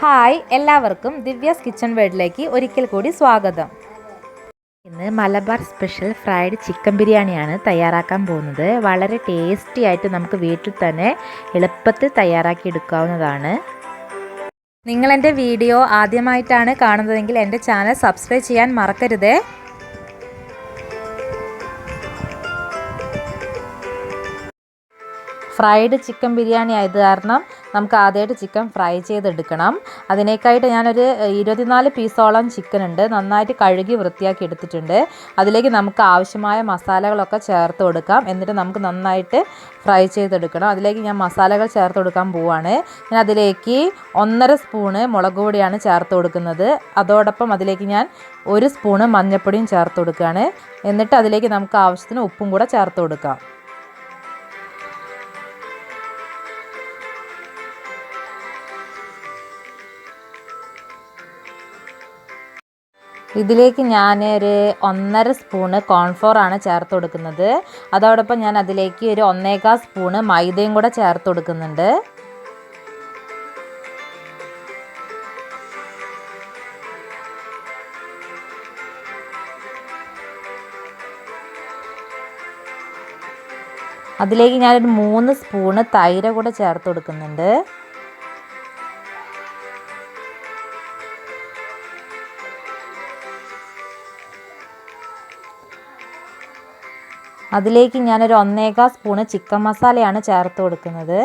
Hi എല്ലാവർക്കും Divya's kitchen വേൾഡിലേക്ക് ഒരിക്കൽ കൂടി സ്വാഗതം. ഇന്ന് മലബാർ സ്പെഷ്യൽ ഫ്രൈഡ് ചിക്കൻ ബിരിയാണിയാണ് തയ്യാറാക്കാൻ പോകുന്നത്. വളരെ ടേസ്റ്റി ആയിട്ട് നമുക്ക് വീട്ടിൽ തന്നെ എളുപ്പത്തിൽ തയ്യാറാക്കി എടുക്കാവുന്നതാണ്. നിങ്ങൾ എന്റെ വീഡിയോ ആദ്യമായിട്ടാണ് കാണുന്നതെങ്കിൽ എന്റെ ചാനൽ സബ്സ്ക്രൈബ് ചെയ്യാൻ മറക്കരുതേ. ഫ്രൈഡ് ചിക്കൻ ബിരിയാണി ആയത് കാരണം നമുക്ക് ആദ്യമായിട്ട് ചിക്കൻ ഫ്രൈ ചെയ്തെടുക്കണം. അതിനേക്കായിട്ട് ഞാനൊരു ഇരുപത്തിനാല് പീസോളം ചിക്കൻ ഉണ്ട് നന്നായിട്ട് കഴുകി വൃത്തിയാക്കി എടുത്തിട്ടുണ്ട്. അതിലേക്ക് നമുക്ക് ആവശ്യമായ മസാലകളൊക്കെ ചേർത്ത് കൊടുക്കാം. എന്നിട്ട് നമുക്ക് നന്നായിട്ട് ഫ്രൈ ചെയ്തെടുക്കണം. അതിലേക്ക് ഞാൻ മസാലകൾ ചേർത്ത് കൊടുക്കാൻ പോവാണ്. ഞാൻ അതിലേക്ക് ഒന്നര സ്പൂണ് മുളക് പൊടിയാണ് ചേർത്ത് കൊടുക്കുന്നത്. അതോടൊപ്പം അതിലേക്ക് ഞാൻ ഒരു സ്പൂണ് മഞ്ഞൾപ്പൊടിയും ചേർത്ത് കൊടുക്കുകയാണ്. എന്നിട്ട് അതിലേക്ക് നമുക്ക് ആവശ്യത്തിന് ഉപ്പും കൂടെ ചേർത്ത് കൊടുക്കാം. ഇതിലേക്ക് ഞാൻ ഒരു ഒന്നര സ്പൂണ് കോൺഫ്ലോർ ആണ് ചേർത്ത് കൊടുക്കുന്നത്. അതോടൊപ്പം ഞാൻ അതിലേക്ക് ഒരു ഒന്നേകാൽ സ്പൂണ് മൈദയും കൂടെ ചേർത്ത് കൊടുക്കുന്നുണ്ട്. അതിലേക്ക് ഞാനൊരു മൂന്ന് സ്പൂണ് തൈര കൂടെ ചേർത്ത് കൊടുക്കുന്നുണ്ട്. അതിലേക്ക് ഞാനൊരു ഒന്നേകാൽ സ്പൂണ് ചിക്കൻ മസാലയാണ് ചേർത്ത് കൊടുക്കുന്നത്.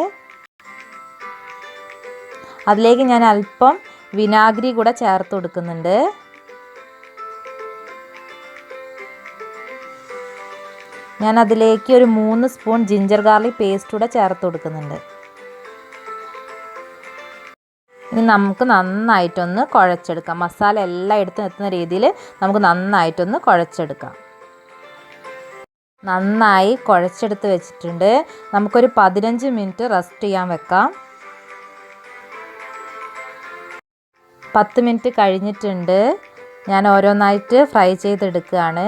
അതിലേക്ക് ഞാൻ അല്പം വിനാഗിരി കൂടെ ചേർത്ത് കൊടുക്കുന്നുണ്ട്. ഞാൻ അതിലേക്ക് ഒരു മൂന്ന് സ്പൂൺ ജിഞ്ചർ ഗാർലിക് പേസ്റ്റ് കൂടെ ചേർത്ത് കൊടുക്കുന്നുണ്ട്. ഇനി നമുക്ക് നന്നായിട്ടൊന്ന് കുഴച്ചെടുക്കാം. മസാല എല്ലാം എടുത്ത് നിർത്തുന്ന രീതിയിൽ നമുക്ക് നന്നായിട്ടൊന്ന് കുഴച്ചെടുക്കാം. നന്നായി കുഴച്ചെടുത്ത് വെച്ചിട്ടുണ്ട്. നമുക്കൊരു പതിനഞ്ച് മിനിറ്റ് റെസ്റ്റ് ചെയ്യാൻ വെക്കാം. പത്ത് മിനിറ്റ് കഴിഞ്ഞിട്ടുണ്ട്. ഞാൻ ഓരോന്നായിട്ട് ഫ്രൈ ചെയ്തെടുക്കുകയാണ്.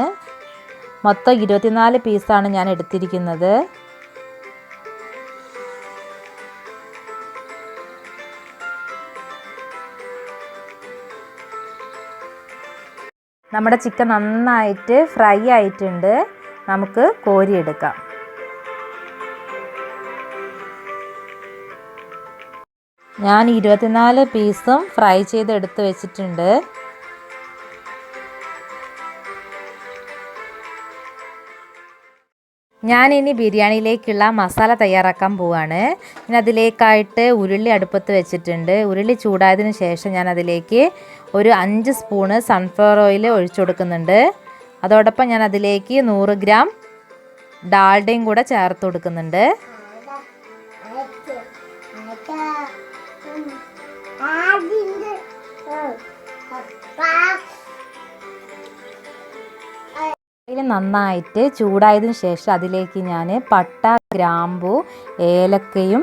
മൊത്തം ഇരുപത്തിനാല് പീസാണ് ഞാൻ എടുത്തിരിക്കുന്നത്. നമ്മുടെ ചിക്കൻ നന്നായിട്ട് ഫ്രൈ ആയിട്ടുണ്ട്. നമുക്ക് കോരിയെടുക്കാം. ഞാൻ ഇരുപത്തിനാല് പീസും ഫ്രൈ ചെയ്ത് എടുത്ത് വെച്ചിട്ടുണ്ട്. ഞാൻ ഇനി ബിരിയാണിയിലേക്കുള്ള മസാല തയ്യാറാക്കാൻ പോവാണ്. ഞാൻ അതിലേക്കായിട്ട് ഉരുളി അടുപ്പത്ത് വെച്ചിട്ടുണ്ട്. ഉരുളി ചൂടായതിനു ശേഷം ഞാൻ അതിലേക്ക് ഒരു അഞ്ച് സ്പൂണ് സൺഫ്ലവർ ഓയിൽ ഒഴിച്ചു കൊടുക്കുന്നുണ്ട്. അതോടൊപ്പം ഞാൻ അതിലേക്ക് നൂറ് ഗ്രാം ഡാൽഡയും കൂടെ ചേർത്ത് കൊടുക്കുന്നുണ്ട്. നന്നായിട്ട് ചൂടായതിന് ശേഷം അതിലേക്ക് ഞാൻ പട്ട ഗ്രാമ്പു ഏലക്കയും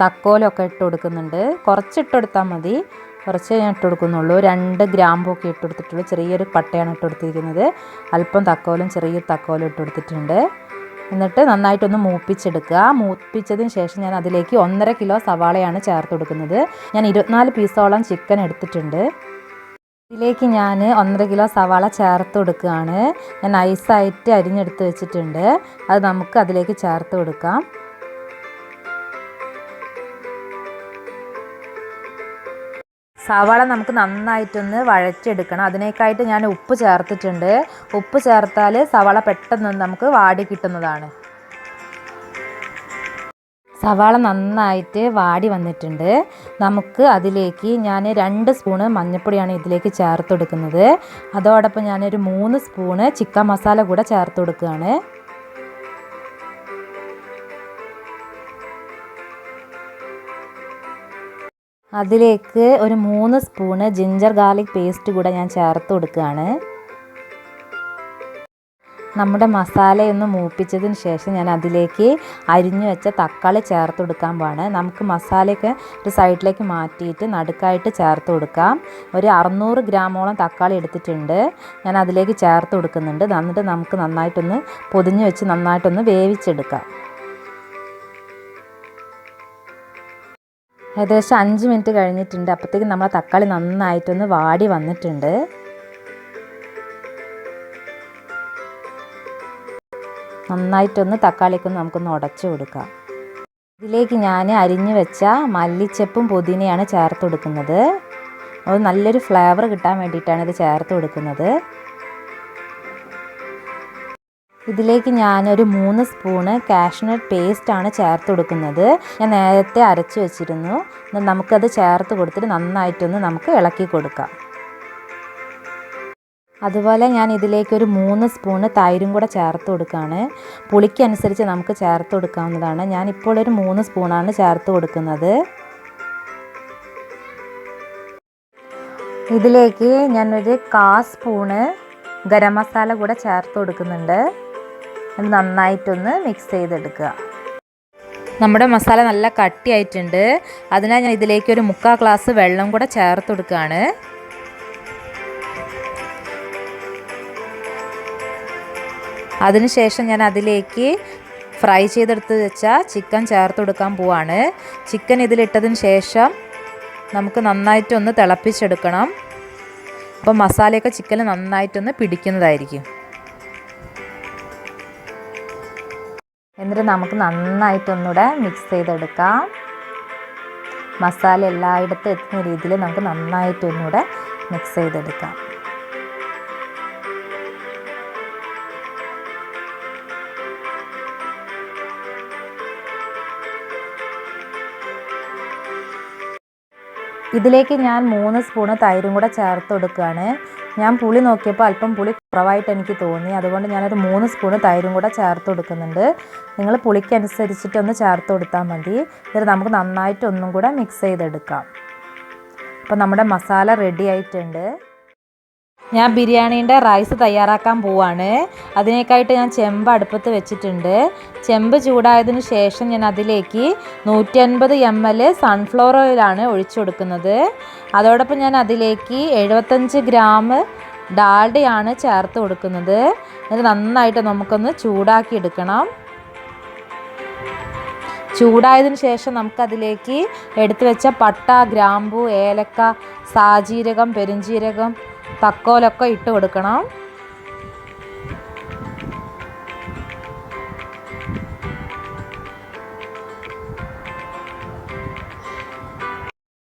തക്കോലൊക്കെ ഇട്ട് കൊടുക്കുന്നുണ്ട്. കുറച്ചിട്ടെടുത്താൽ മതി. കുറച്ച് ഞാൻ ഇട്ട് കൊടുക്കുന്നുള്ളൂ. രണ്ട് ഗ്രാമ്പൊക്കെ ഇട്ട് കൊടുത്തിട്ടുള്ളൂ ചെറിയൊരു പട്ടയാണ് ഇട്ട് കൊടുത്തിരിക്കുന്നത്. അല്പം തക്കോലും ചെറിയൊരു തക്കോലും ഇട്ട് കൊടുത്തിട്ടുണ്ട്. എന്നിട്ട് നന്നായിട്ടൊന്ന് മൂപ്പിച്ചെടുക്കുക. മൂപ്പിച്ചതിന് ശേഷം ഞാൻ അതിലേക്ക് ഒന്നര കിലോ സവാളയാണ് ചേർത്ത് കൊടുക്കുന്നത്. ഞാൻ ഇരുപത്തിനാല് പീസോളം ചിക്കൻ എടുത്തിട്ടുണ്ട്. ഇതിലേക്ക് ഞാൻ ഒന്നര കിലോ സവാള ചേർത്ത് കൊടുക്കുകയാണ്. ഞാൻ ഐസായിട്ട് അരിഞ്ഞെടുത്ത് വെച്ചിട്ടുണ്ട്. അത് നമുക്ക് അതിലേക്ക് ചേർത്ത് കൊടുക്കാം. സവാള നമുക്ക് നന്നായിട്ടൊന്ന് വഴച്ചെടുക്കണം അതിനേക്കായിട്ട് ഞാൻ ഉപ്പ് ചേർത്തിട്ടുണ്ട്. ഉപ്പ് ചേർത്താൽ സവാള പെട്ടെന്ന് നമുക്ക് വാടി കിട്ടുന്നതാണ്. സവാള നന്നായിട്ട് വാടി വന്നിട്ടുണ്ട്. നമുക്ക് അതിലേക്ക് ഞാൻ രണ്ട് സ്പൂണ് മഞ്ഞൾപ്പൊടിയാണ് ഇതിലേക്ക് ചേർത്ത് കൊടുക്കുന്നത് അതോടൊപ്പം ഞാനൊരു മൂന്ന് സ്പൂണ് ചിക്കൻ മസാല കൂടെ ചേർത്ത് കൊടുക്കുകയാണ് അതിലേക്ക് ഒരു മൂന്ന് സ്പൂണ് ജിഞ്ചർ ഗാർലിക് പേസ്റ്റ് കൂടെ ഞാൻ ചേർത്ത് കൊടുക്കുകയാണ്. നമ്മുടെ മസാലയൊന്ന് മൂപ്പിച്ചതിന് ശേഷം ഞാൻ അതിലേക്ക് അരിഞ്ഞു വെച്ച തക്കാളി ചേർത്ത് കൊടുക്കാൻ പോവാണ്. നമുക്ക് മസാലയൊക്കെ ഒരു സൈഡിലേക്ക് മാറ്റിയിട്ട് നടുക്കായിട്ട് ചേർത്ത് കൊടുക്കാം. ഒരു അറുന്നൂറ് ഗ്രാമോളം തക്കാളി എടുത്തിട്ടുണ്ട്. ഞാൻ അതിലേക്ക് ചേർത്ത് കൊടുക്കുന്നുണ്ട്. എന്നിട്ട് നമുക്ക് നന്നായിട്ടൊന്ന് പൊതിഞ്ഞ് വെച്ച് നന്നായിട്ടൊന്ന് വേവിച്ചെടുക്കാം. ഏകദേശം അഞ്ച് മിനിറ്റ് കഴിഞ്ഞിട്ടുണ്ട്. അപ്പോഴത്തേക്കും നമ്മളെ തക്കാളി നന്നായിട്ടൊന്ന് വാടി വന്നിട്ടുണ്ട്. നന്നായിട്ടൊന്ന് തക്കാളിക്ക് ഒന്ന് നമുക്കൊന്ന് ഉടച്ചു കൊടുക്കാം. ഇതിലേക്ക് ഞാൻ അരിഞ്ഞു വെച്ച മല്ലിച്ചപ്പും പുതിനയാണ് ചേർത്ത് കൊടുക്കുന്നത്. അത് നല്ലൊരു ഫ്ലേവർ കിട്ടാൻ വേണ്ടിയിട്ടാണ് ഇത് ചേർത്ത് കൊടുക്കുന്നത്. ഇതിലേക്ക് ഞാനൊരു മൂന്ന് സ്പൂണ് കാഷ്നട്ട് പേസ്റ്റ് ആണ് ചേർത്ത് കൊടുക്കുന്നത്. ഞാൻ നേരത്തെ അരച്ച് വെച്ചിരുന്നു. നമുക്കത് ചേർത്ത് കൊടുത്തിട്ട് നന്നായിട്ടൊന്ന് നമുക്ക് ഇളക്കി കൊടുക്കാം. അതുപോലെ ഞാൻ ഇതിലേക്ക് ഒരു മൂന്ന് സ്പൂണ് തൈരും കൂടെ ചേർത്ത് കൊടുക്കുകയാണ് പുളിക്കനുസരിച്ച് നമുക്ക് ചേർത്ത് കൊടുക്കാവുന്നതാണ്. ഞാനിപ്പോൾ ഒരു മൂന്ന് സ്പൂണാണ് ചേർത്ത് കൊടുക്കുന്നത്. ഇതിലേക്ക് ഞാനൊരു കാ സ്പൂണ് ഗരം മസാല കൂടെ ചേർത്ത് കൊടുക്കുന്നുണ്ട്. അത് നന്നായിട്ടൊന്ന് മിക്സ് ചെയ്തെടുക്കുക. നമ്മുടെ മസാല നല്ല കട്ടിയായിട്ടുണ്ട്. അതിനാൽ ഞാൻ ഇതിലേക്ക് ഒരു മുക്കാൽ ഗ്ലാസ് വെള്ളം കൂടെ ചേർത്ത് കൊടുക്കുകയാണ്. അതിനുശേഷം ഞാൻ അതിലേക്ക് ഫ്രൈ ചെയ്തെടുത്ത് വെച്ച ചിക്കൻ ചേർത്ത് കൊടുക്കാൻ പോവാണ്. ചിക്കൻ ഇതിലിട്ടതിന് ശേഷം നമുക്ക് നന്നായിട്ടൊന്ന് തിളപ്പിച്ചെടുക്കണം. അപ്പോൾ മസാലയൊക്കെ ചിക്കനിൽ നന്നായിട്ടൊന്ന് പിടിക്കുന്നതായിരിക്കും. എന്നിട്ട് നമുക്ക് നന്നായിട്ടൊന്നുകൂടെ മിക്സ് ചെയ്തെടുക്കാം. മസാല എല്ലായിടത്തും എത്തുന്ന രീതിയിൽ നമുക്ക് നന്നായിട്ടൊന്നുകൂടെ മിക്സ് ചെയ്തെടുക്കാം. ഇതിലേക്ക് ഞാൻ മൂന്ന് സ്പൂണ് തൈരും കൂടെ ചേർത്ത് കൊടുക്കുകയാണ് ഞാൻ പുളി നോക്കിയപ്പോൾ അല്പം പുളി കുറവായിട്ട് എനിക്ക് തോന്നി. അതുകൊണ്ട് ഞാനൊരു മൂന്ന് സ്പൂണ് തൈരും കൂടെ ചേർത്ത് കൊടുക്കുന്നുണ്ട്. നിങ്ങൾ പുളിക്കനുസരിച്ചിട്ടൊന്ന് ചേർത്ത് കൊടുത്താൽ മതി. എന്നിട്ട് നമുക്ക് നന്നായിട്ട് ഒന്നും കൂടെ മിക്സ് ചെയ്തെടുക്കാം. അപ്പോൾ നമ്മുടെ മസാല റെഡി ആയിട്ടുണ്ട്. ഞാൻ ബിരിയാണീന്റെ റൈസ് തയ്യാറാക്കാൻ പോവാണ്. അതിനേക്കായിട്ട് ഞാൻ ചെമ്പ് അടുപ്പത്ത് വെച്ചിട്ടുണ്ട്. ചെമ്പ് ചൂടായതിനു ശേഷം ഞാൻ അതിലേക്ക് നൂറ്റി അൻപത് എം എൽ സൺഫ്ലവർ ഓയിലാണ് ഒഴിച്ചു കൊടുക്കുന്നത്. അതോടൊപ്പം ഞാൻ അതിലേക്ക് എഴുപത്തഞ്ച് ഗ്രാം ഡാൽഡയാണ് ചേർത്ത് കൊടുക്കുന്നത്. ഇത് നന്നായിട്ട് നമുക്കൊന്ന് ചൂടാക്കി എടുക്കണം. ചൂടായതിന് ശേഷം നമുക്കതിലേക്ക് എടുത്തു വെച്ച പട്ട ഗ്രാമ്പു ഏലക്ക സാജീരകം പെരുംജീരകം തക്കോലൊക്കെ ഇട്ട് കൊടുക്കണം.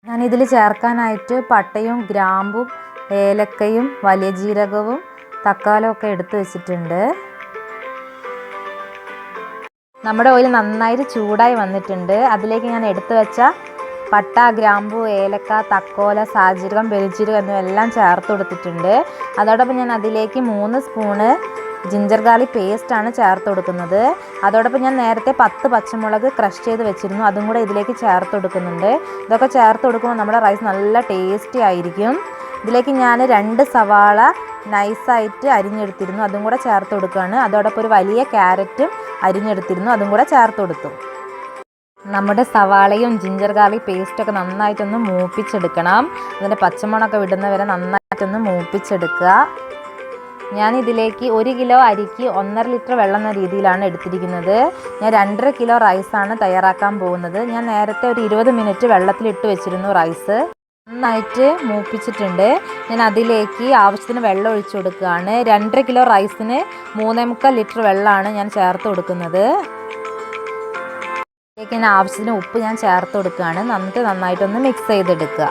ഞാനിതിൽ ചേർക്കാനായിട്ട് പട്ടയും ഗ്രാമ്പും ഏലക്കയും വലിയ ജീരകവും തക്കാലും ഒക്കെ എടുത്തു വെച്ചിട്ടുണ്ട്. നമ്മുടെ ഓയിൽ നന്നായിട്ട് ചൂടായി വന്നിട്ടുണ്ട്. അതിലേക്ക് ഞാൻ എടുത്തു വെച്ച പട്ട ഗ്രാമ്പു ഏലക്ക തക്കോല സാജീരകം വെളിച്ചീരകം എന്നിവയെല്ലാം ചേർത്ത് കൊടുത്തിട്ടുണ്ട്. അതോടൊപ്പം ഞാൻ അതിലേക്ക് മൂന്ന് സ്പൂണ് ജിഞ്ചർ ഗാർലിക് പേസ്റ്റാണ് ചേർത്ത് കൊടുക്കുന്നത്. അതോടൊപ്പം ഞാൻ നേരത്തെ പത്ത് പച്ചമുളക് ക്രഷ് ചെയ്ത് വെച്ചിരുന്നു. അതും കൂടെ ഇതിലേക്ക് ചേർത്ത് കൊടുക്കുന്നുണ്ട്. ഇതൊക്കെ ചേർത്ത് കൊടുക്കുമ്പോൾ നമ്മുടെ റൈസ് നല്ല ടേസ്റ്റി ആയിരിക്കും. ഇതിലേക്ക് ഞാൻ രണ്ട് സവാള നൈസായിട്ട് അരിഞ്ഞെടുത്തിരുന്നു. അതും കൂടെ ചേർത്ത് കൊടുക്കുകയാണ്. അതോടൊപ്പം ഒരു വലിയ ക്യാരറ്റും അരിഞ്ഞെടുത്തിരുന്നു. അതും കൂടെ ചേർത്ത് കൊടുത്തു. നമ്മുടെ സവാളയും ജിഞ്ചർ ഗാർലിക് പേസ്റ്റൊക്കെ നന്നായിട്ടൊന്ന് മൂപ്പിച്ചെടുക്കണം. അതിന്റെ പച്ചമുളകൊക്കെ വിടുന്നവരെ നന്നായിട്ടൊന്ന് മൂപ്പിച്ചെടുക്കുക. ഞാൻ ഇതിലേക്ക് ഒരു കിലോ അരിക്ക് ഒന്നര ലിറ്റർ വെള്ളം എന്ന രീതിയിലാണ് എടുത്തിരിക്കുന്നത്. ഞാൻ രണ്ടര കിലോ റൈസാണ് തയ്യാറാക്കാൻ പോകുന്നത്. ഞാൻ നേരത്തെ ഒരു ഇരുപത് മിനിറ്റ് വെള്ളത്തിലിട്ട് വെച്ചിരുന്നു റൈസ് നന്നായിട്ട് മൂപ്പിച്ചിട്ടുണ്ട്. ഞാൻ അതിലേക്ക് ആവശ്യത്തിന് വെള്ളം ഒഴിച്ചു കൊടുക്കുകയാണ്. രണ്ടര കിലോ റൈസിന് മൂന്നേ മുക്കാൽ ലിറ്റർ വെള്ളമാണ് ഞാൻ ചേർത്ത് കൊടുക്കുന്നത്. ഇതിലേക്ക് ഞാൻ ആവശ്യത്തിന് ഉപ്പ് ഞാൻ ചേർത്ത് കൊടുക്കുകയാണ്. എന്നിട്ട് നന്നായിട്ടൊന്ന് മിക്സ് ചെയ്തെടുക്കുക.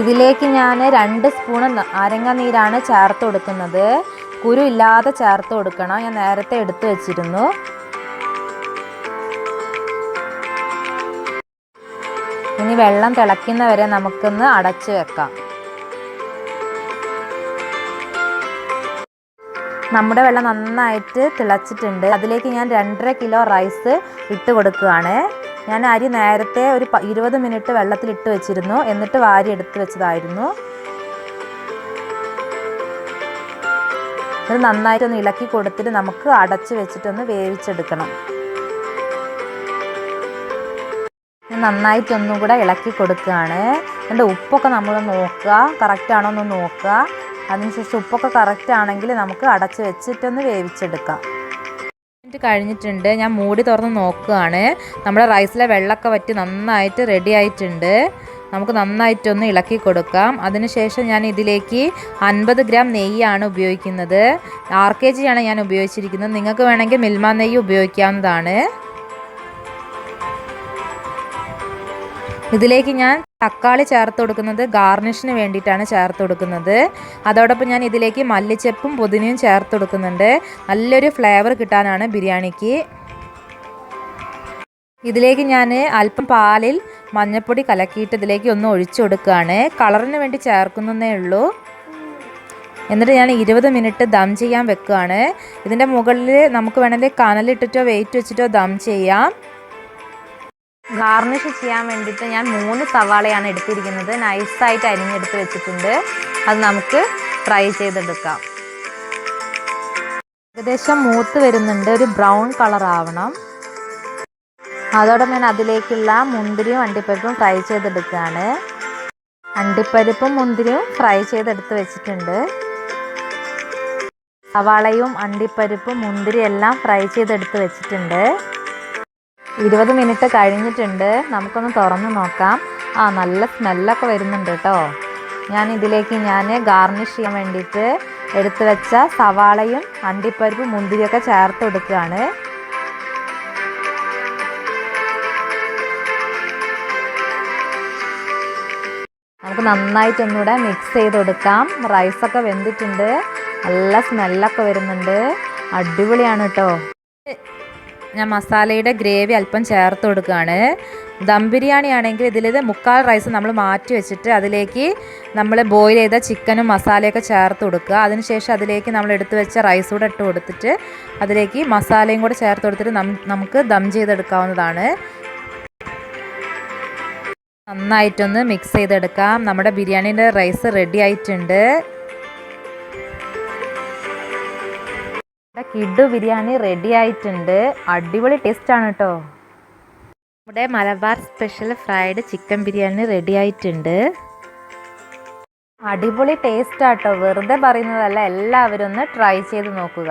ഇതിലേക്ക് ഞാൻ രണ്ട് സ്പൂൺ നാരങ്ങ നീരാണ് ചേർത്ത് കൊടുക്കുന്നത്. കുരു ഇല്ലാതെ ചേർത്ത് കൊടുക്കണം. ഞാൻ നേരത്തെ എടുത്തു വെച്ചിരുന്നു. ഇനി വെള്ളം തിളയ്ക്കുന്നവരെ നമുക്കൊന്ന് അടച്ചു വെക്കാം. നമ്മുടെ വെള്ളം നന്നായിട്ട് തിളച്ചിട്ടുണ്ട്. അതിലേക്ക് ഞാൻ രണ്ടര കിലോ റൈസ് ഇട്ട് കൊടുക്കുകയാണ്. ഞാൻ അരി നേരത്തെ ഒരു ഇരുപത് മിനിറ്റ് വെള്ളത്തിൽ ഇട്ട് വെച്ചിരുന്നു. എന്നിട്ട് വാരി എടുത്ത് വെച്ചതായിരുന്നു. ഇത് നന്നായിട്ടൊന്ന് ഇളക്കി കൊടുത്തിട്ട് നമുക്ക് അടച്ച് വെച്ചിട്ടൊന്ന് വേവിച്ചെടുക്കണം. നന്നായിട്ടൊന്നും കൂടെ ഇളക്കി കൊടുക്കുകയാണ്. എന്റെ ഉപ്പൊക്കെ നമ്മൾ നോക്കുക. കറക്റ്റാണോ എന്ന് നോക്കുക. അതിനുശേഷം ഉപ്പൊക്കെ കറക്റ്റ് ആണെങ്കിൽ നമുക്ക് അടച്ച് വെച്ചിട്ടൊന്ന് വേവിച്ചെടുക്കാം. കഴിഞ്ഞിട്ടുണ്ട്. ഞാൻ മൂടി തുറന്ന് നോക്കുകയാണ്. നമ്മുടെ റൈസിലെ വെള്ളമൊക്കെ വറ്റി നന്നായിട്ട് റെഡി ആയിട്ടുണ്ട്. നമുക്ക് നന്നായിട്ടൊന്ന് ഇളക്കി കൊടുക്കാം. അതിനുശേഷം ഞാൻ ഇതിലേക്ക് അൻപത് ഗ്രാം നെയ്യാണ് ഉപയോഗിക്കുന്നത്. ആർ കെ ജിയാണ് ഞാൻ ഉപയോഗിച്ചിരിക്കുന്നത്. നിങ്ങൾക്ക് വേണമെങ്കിൽ മിൽമ നെയ്യ് ഉപയോഗിക്കാവുന്നതാണ്. ഇതിലേക്ക് ഞാൻ തക്കാളി ചേർത്ത് കൊടുക്കുന്നത് ഗാർണിഷിന് വേണ്ടിയിട്ടാണ് ചേർത്ത് കൊടുക്കുന്നത്. അതോടൊപ്പം ഞാൻ ഇതിലേക്ക് മല്ലിച്ചെപ്പും പുതിനയും ചേർത്ത് കൊടുക്കുന്നുണ്ട്. നല്ലൊരു ഫ്ലേവർ കിട്ടാനാണ് ബിരിയാണിക്ക്. ഇതിലേക്ക് ഞാൻ അല്പം പാലിൽ മഞ്ഞൾപ്പൊടി കലക്കിയിട്ട് ഇതിലേക്ക് ഒന്ന് ഒഴിച്ചു കൊടുക്കുകയാണ്. കളറിന് വേണ്ടി ചേർക്കുന്നതേ ഉള്ളൂ. എന്നിട്ട് ഞാൻ ഇരുപത് മിനിറ്റ് ദം ചെയ്യാൻ വെക്കുകയാണ്. ഇതിന്റെ മുകളിൽ നമുക്ക് വേണമെങ്കിൽ കനലിട്ടിട്ടോ വെയിറ്റ് വെച്ചിട്ടോ ദം ചെയ്യാം. ഗാർണിഷ് ചെയ്യാൻ വേണ്ടിയിട്ട് ഞാൻ മൂന്ന് സവാളയാണ് എടുത്തിരിക്കുന്നത്. നൈസായിട്ട് അരിഞ്ഞെടുത്ത് വെച്ചിട്ടുണ്ട്. അത് നമുക്ക് ഫ്രൈ ചെയ്തെടുക്കാം. ഏകദേശം മൂത്ത് വരുന്നുണ്ട്. ഒരു ബ്രൗൺ കളർ ആവണം. അതോടെ ഞാൻ അതിലേക്കുള്ള മുന്തിരിയും അണ്ടിപ്പരിപ്പും ഫ്രൈ ചെയ്തെടുക്കുകയാണ്. അണ്ടിപ്പരിപ്പും മുന്തിരിയും ഫ്രൈ ചെയ്തെടുത്ത് വെച്ചിട്ടുണ്ട്. സവാളയും അണ്ടിപ്പരിപ്പും മുന്തിരിയും എല്ലാം ഫ്രൈ ചെയ്തെടുത്ത് വെച്ചിട്ടുണ്ട്. ഇരുപത് മിനിറ്റ് കഴിഞ്ഞിട്ടുണ്ട്. നമുക്കൊന്ന് തുറന്ന് നോക്കാം. ആ നല്ല സ്മെല്ലൊക്കെ വരുന്നുണ്ട് കേട്ടോ. ഞാൻ ഇതിലേക്ക് ഞാൻ ഗാർണിഷ് ചെയ്യാൻ വേണ്ടിയിട്ട് എടുത്തു വെച്ച സവാളയും അണ്ടിപ്പരിപ്പും മുന്തിരിയൊക്കെ ചേർത്ത് കൊടുക്കുകയാണ്. നമുക്ക് നന്നായിട്ടൊന്നുകൂടെ മിക്സ് ചെയ്ത് കൊടുക്കാം. റൈസൊക്കെ വെന്തിട്ടുണ്ട്. നല്ല സ്മെല്ലൊക്കെ വരുന്നുണ്ട്. അടിപൊളിയാണ് കേട്ടോ. ഞാൻ മസാലയുടെ ഗ്രേവി അല്പം ചേർത്ത് കൊടുക്കുകയാണ്. ദം ബിരിയാണി ആണെങ്കിൽ ഇതിൽ മുക്കാൽ റൈസ് നമ്മൾ മാറ്റി വെച്ചിട്ട് അതിലേക്ക് നമ്മൾ ബോയിൽ ചെയ്ത ചിക്കനും മസാലയൊക്കെ ചേർത്ത് കൊടുക്കുക. അതിനുശേഷം അതിലേക്ക് നമ്മൾ എടുത്തു വെച്ച റൈസ് കൂടെ ഇട്ട് കൊടുത്തിട്ട് അതിലേക്ക് മസാലയും കൂടെ ചേർത്ത് കൊടുത്തിട്ട് നമുക്ക് ദം ചെയ്തെടുക്കാവുന്നതാണ്. നന്നായിട്ടൊന്ന് മിക്സ് ചെയ്തെടുക്കാം. നമ്മുടെ ബിരിയാണീന്റെ റൈസ് റെഡി ആയിട്ടുണ്ട്. കിഡു ബിരിയാണി റെഡി ആയിട്ടുണ്ട്. അടിപൊളി ആണ് കേട്ടോ നമ്മുടെ Malabar special fried chicken biryani ready ആയിട്ടുണ്ട്. അടിപൊളി ടേസ്റ്റാട്ടോ വെറുതെ പറയുന്നതല്ല എല്ലാവരും ഒന്ന് ട്രൈ ചെയ്ത് നോക്കുക.